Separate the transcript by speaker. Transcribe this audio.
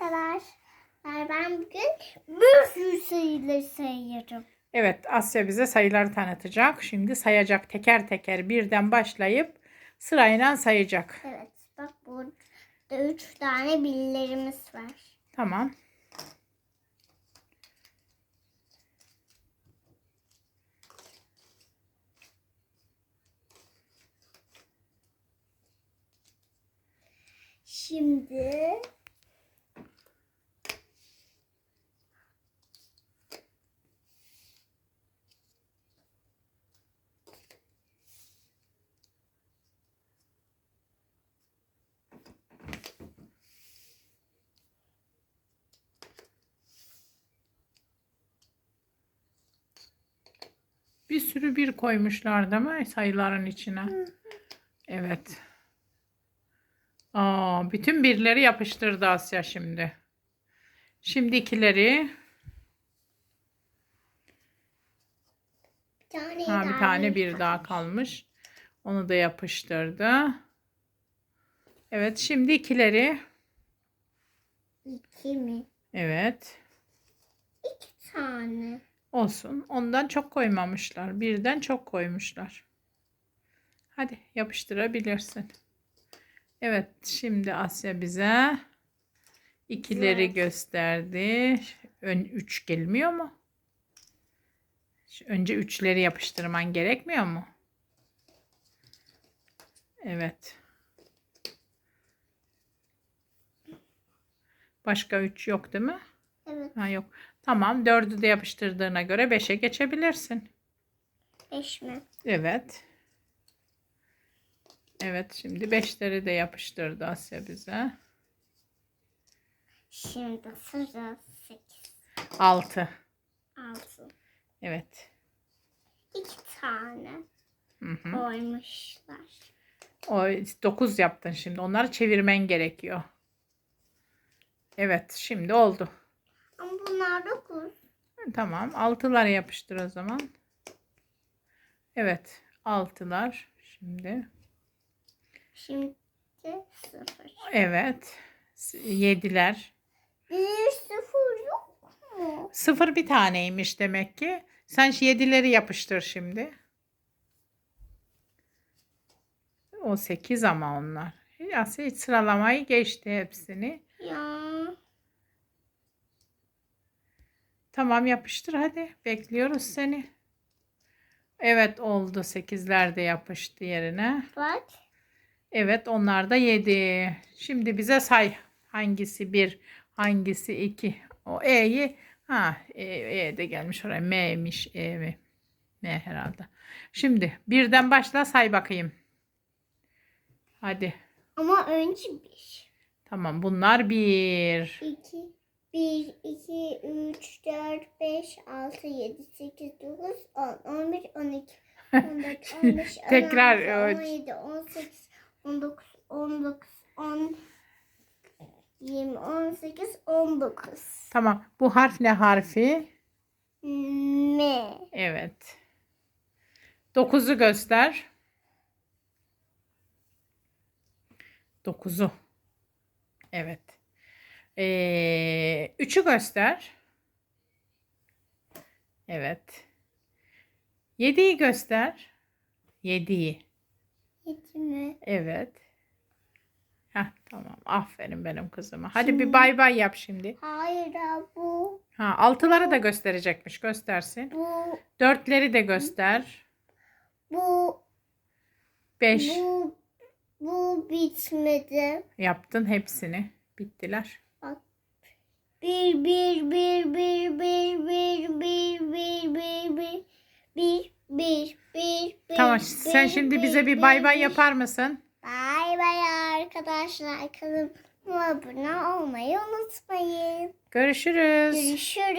Speaker 1: arkadaşlar. Ben bugün bir sürü sayıları sayıyorum.
Speaker 2: Evet Asya bize sayıları tanıtacak. Şimdi sayacak teker teker birden başlayıp sırayla sayacak.
Speaker 1: Evet. Bak burada üç tane billerimiz var.
Speaker 2: Tamam.
Speaker 1: Şimdi
Speaker 2: Bir sürü bir koymuşlar değil mi sayıların içine? Evet. Aa, bütün birleri yapıştırdı Asya şimdi. Şimdi ikileri.
Speaker 1: bir tane,
Speaker 2: Ha, bir tane
Speaker 1: bir
Speaker 2: daha kalmış. Onu da yapıştırdı. Evet şimdi ikileri.
Speaker 1: İki mi?
Speaker 2: Evet.
Speaker 1: İki tane.
Speaker 2: Olsun. Ondan çok koymamışlar. Birden çok koymuşlar. Hadi yapıştırabilirsin. Evet, şimdi Asya bize ikileri
Speaker 1: Evet.
Speaker 2: gösterdi. Ön üç gelmiyor mu? Önce üçleri yapıştırman gerekmiyor mu? Evet. Başka üç yok değil mi?
Speaker 1: Evet.
Speaker 2: Ha yok. Tamam. Dördü de yapıştırdığına göre beşe geçebilirsin.
Speaker 1: Beş mi?
Speaker 2: Evet. Evet. Şimdi beşleri de yapıştırdı Asya bize.
Speaker 1: Şimdi sıra sekiz.
Speaker 2: Altı.
Speaker 1: Altı.
Speaker 2: Evet.
Speaker 1: İki tane
Speaker 2: Hı hı.
Speaker 1: koymuşlar.
Speaker 2: O dokuz yaptın şimdi. Onları çevirmen gerekiyor. Evet. Şimdi oldu.
Speaker 1: Bunlar dokuz.
Speaker 2: Tamam. Altıları yapıştır o zaman. Evet. Altılar. Şimdi.
Speaker 1: Şimdi sıfır.
Speaker 2: Evet. Yediler.
Speaker 1: Bir sıfır yok mu?
Speaker 2: Sıfır bir taneymiş demek ki. Sen yedileri yapıştır şimdi. O sekiz ama onlar. Asya hiç sıralamayı geçti hepsini. Tamam yapıştır hadi. Bekliyoruz seni. Evet oldu. Sekizler de yapıştı yerine.
Speaker 1: Bak.
Speaker 2: Evet onlar da yedi. Şimdi bize say. Hangisi bir, hangisi iki. O E'yi ha E, e de gelmiş oraya. M'miş. E mi? M herhalde. Şimdi birden başla say bakayım. Hadi.
Speaker 1: Ama önce bir.
Speaker 2: Tamam bunlar bir.
Speaker 1: İki. Bir, iki, üç, 3, 4, 5, 6, 7, 8, 9, 10, 11, 12, 14, 15, 16,
Speaker 2: Tekrar
Speaker 1: 17, 18, 19, 19, 10, 20, 18, 19.
Speaker 2: Tamam. Bu harf ne harfi?
Speaker 1: M.
Speaker 2: Evet. 9'u göster. 9'u. Evet. Ee, 3'ü göster. Evet. Yediyi göster. Yediyi.
Speaker 1: Yedi mi?
Speaker 2: Evet. Heh, tamam. Aferin benim kızıma. Hadi bir bay bay yap şimdi.
Speaker 1: Hayır ha, bu.
Speaker 2: Ha, altıları da gösterecekmiş. Göstersin.
Speaker 1: Bu.
Speaker 2: Dörtleri de göster.
Speaker 1: Bu.
Speaker 2: Beş.
Speaker 1: Bu. Bu bitmedi.
Speaker 2: Yaptın hepsini. Bittiler.
Speaker 1: Bir bir bir
Speaker 2: Sen şimdi bize bir bay bay yapar mısın?
Speaker 1: Bay bay arkadaşlar. Kanalıma abone olmayı unutmayın.
Speaker 2: Görüşürüz.
Speaker 1: Görüşürüz.